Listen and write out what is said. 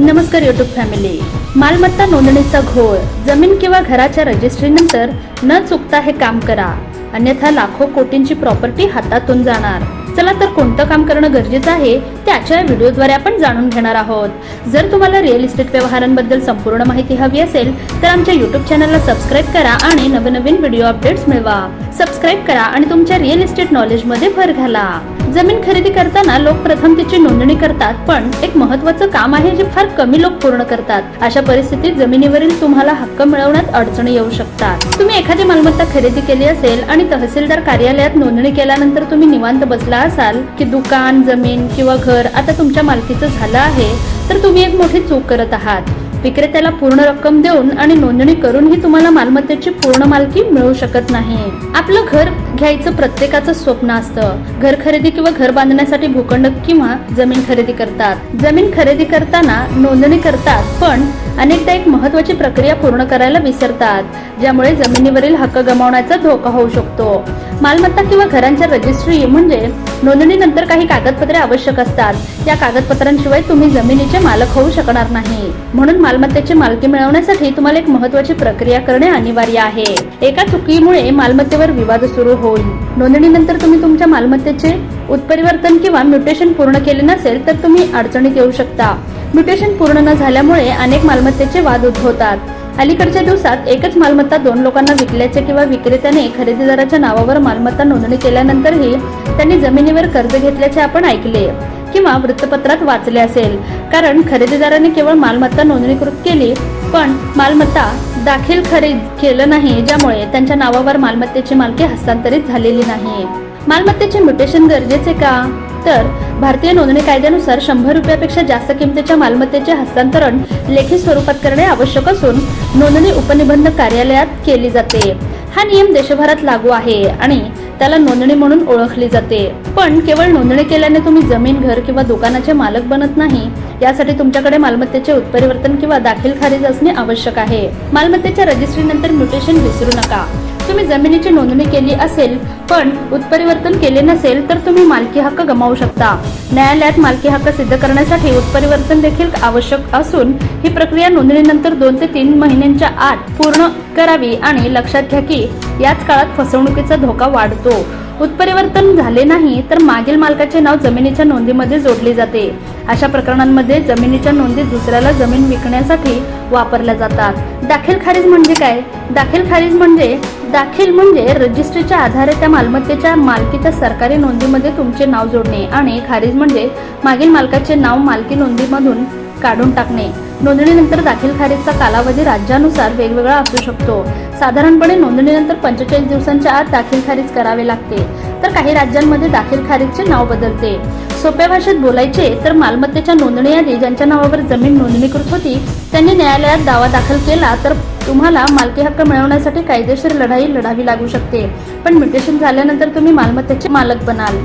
नमस्कार YouTube family मालमत्ता नोंदणीचा घोळ जमीन किंवा घराच्या रजिस्ट्रीनंतर न चुकता हे काम करा. अन्यथा लाखो कोटींची प्रॉपर्टी हातातून जाणार. चला तर कोणतं काम करणं गरजेचं आहे ते आजच्या व्हिडिओद्वारे आपण जाणून घेणार आहोत. जर तुम्हाला रिअल इस्टेट व्यवहारांबद्दल संपूर्ण माहिती हवी असेल तर आमच्या युट्यूब चॅनलला सबस्क्राईब करा आणि नवनवीन व्हिडिओ अपडेट्स मिळवा. सबस्क्राईब करा आणि तुमच्या रिअल इस्टेट नॉलेजमध्ये भर घाला. जमीन खरेदी करताना लोक प्रथम तिची नोंदणी करतात पण एक महत्वाचं काम आहे जे फार कमी लोक पूर्ण करतात. अशा परिस्थितीत जमिनीवरील तुम्हाला हक्क मिळवण्यात अडचणी येऊ शकतात. तुम्ही एखादी मालमत्ता खरेदी केली असेल आणि तहसीलदार कार्यालयात नोंदणी केल्यानंतर तुम्ही निवांत बसला असाल की दुकान जमीन किंवा घर आता तुमच्या मालकीचं झालं आहे तर तुम्ही एक मोठी चूक करत आहात. विक्रेत्याला पूर्ण रक्कम देऊन आणि नोंदणी करूनही तुम्हाला मालमत्तेची पूर्ण मालकी मिळू शकत नाही. आपलं घर घ्यायचं प्रत्येकाचं स्वप्न असतं. घर खरेदी किंवा घर बांधण्यासाठी भूखंड किंवा जमीन खरेदी करतात. जमीन खरेदी करताना नोंदणी करतात पण अनेकदा एक महत्वाची प्रक्रिया पूर्ण करायला विसरतात ज्यामुळे जमिनीवरील हक्क गमावण्याचा धोका होऊ शकतो. मालमत्ता किंवा घरांच्या रजिस्ट्री म्हणजे नोंदणीनंतर काही कागदपत्रे आवश्यक असतात. या कागदपत्रांशिवाय तुम्ही जमिनीचे मालक होऊ शकणार नाही. म्हणून मालमत्तेची मालकी मिळवण्यासाठी तुम्हाला एक महत्वाची प्रक्रिया करणे अनिवार्य आहे. एका चुकीमुळे मालमत्तेवर विवाद सुरू होईल. नोंदणीनंतर तुम्ही तुमच्या मालमत्तेचे उत्परिवर्तन किंवा म्युटेशन पूर्ण केले नसेल तर तुम्ही अडचणीत येऊ शकता. म्युटेशन पूर्ण न झाल्यामुळे अनेक मालमत्तेचे वाद उद्भवतात. अलीकडच्या दिवसात एकच मालमत्ता दोन लोकांना विकल्याचे किंवा विक्रेत्याने खरेदीदाराच्या नावावर मालमत्ता नोंदणी केल्यानंतरही त्यांनी जमिनीवर कर्ज घेतल्याचे आपण ऐकले किंवा वृत्तपत्रात वाचले असेल. कारण खरेदीदाराने केवळ मालमत्ता नोंदणीकृत केली पण मालमत्ता दाखील खरेद केलं नाही ज्यामुळे त्यांच्या नावावर मालमत्तेची मालकी हस्तांतरित झालेली नाही. मालमत्तेचे म्युटेशन गरजेचे का? तर भारतीय नोंदणी कायद्यानुसार शंभर रुपयापेक्षा जास्त किमतीच्या मालमत्तेचे हस्तांतरण लेखी स्वरूपात करणे आवश्यक असून नोंदणी उपनिबंधक कार्यालयात केली जाते. हा नियम देशभरात लागू आहे आणि त्याला नोंदणी म्हणून ओळखली जाते. पण केवळ नोंदणी केल्याने तुम्ही जमीन घर किंवा दुकानाचे मालक बनत नाही यासाठी तुमच्याकडे मालमत्तेचे उत्परिवर्तन किंवा दाखल खारिज असणे आवश्यक आहे. मालमत्तेच्या रजिस्ट्रीनंतर म्युटेशन विसरू नका. तुम्ही जमिनीची नोंदणी केली असेल पण उत्परिवर्तन केले नसेल तर तुम्ही मालकी हक्क गमावू शकता. न्यायालयात मालकी हक्क सिद्ध करण्यासाठी उत्परिवर्तन देखील आवश्यक असून ही प्रक्रिया नोंदणीनंतर दोन ते तीन महिन्यांच्या आत पूर्ण करावी आणि लक्षात घ्या की याच काळात फसवणुकीचा धोका वाढतो. उत्परिवर्तन झाले नाही तर मागील मालकाचे नाव जमिनीच्या नोंदीमध्ये जोडले जाते. अशा प्रकरणांमध्ये जमिनीच्या नोंदी दुसऱ्याला जमीन विकण्यासाठी वापरल्या जातात. दाखल खारीज म्हणजे काय? दाखल खारीज म्हणजे दाखल म्हणजे रजिस्ट्रीच्या आधारे त्या मालमत्तेच्या मालकीच्या सरकारी नोंदीमध्ये तुमचे नाव जोडणे आणि खारीज म्हणजे मागील मालकाचे नाव मालकी नोंदीमधून काढून टाकणे. नोंदणीनंतर दाखल खारीजचा कालावधी राज्यानुसार वेगवेगळा असू शकतो. साधारणपणे नोंदणीनंतर पंचेचाळीस दिवसांच्या आत दाखल खारीज करावे लागते. तर काही राज्यांमध्ये दाखल खारीजचे नाव बदलते. सोप्या भाषेत बोलायचे तर मालमत्तेच्या नोंदणीआधी ज्यांच्या नावावर जमीन नोंदणीकृत होती त्यांनी न्यायालयात दावा दाखल केला तर तुम्हाला मालकी हक्क मिळवण्यासाठी कायदेशीर लढाई लढावी लागू शकते. पण म्युटेशन झाल्यानंतर तुम्ही मालमत्तेचे मालक बनाल.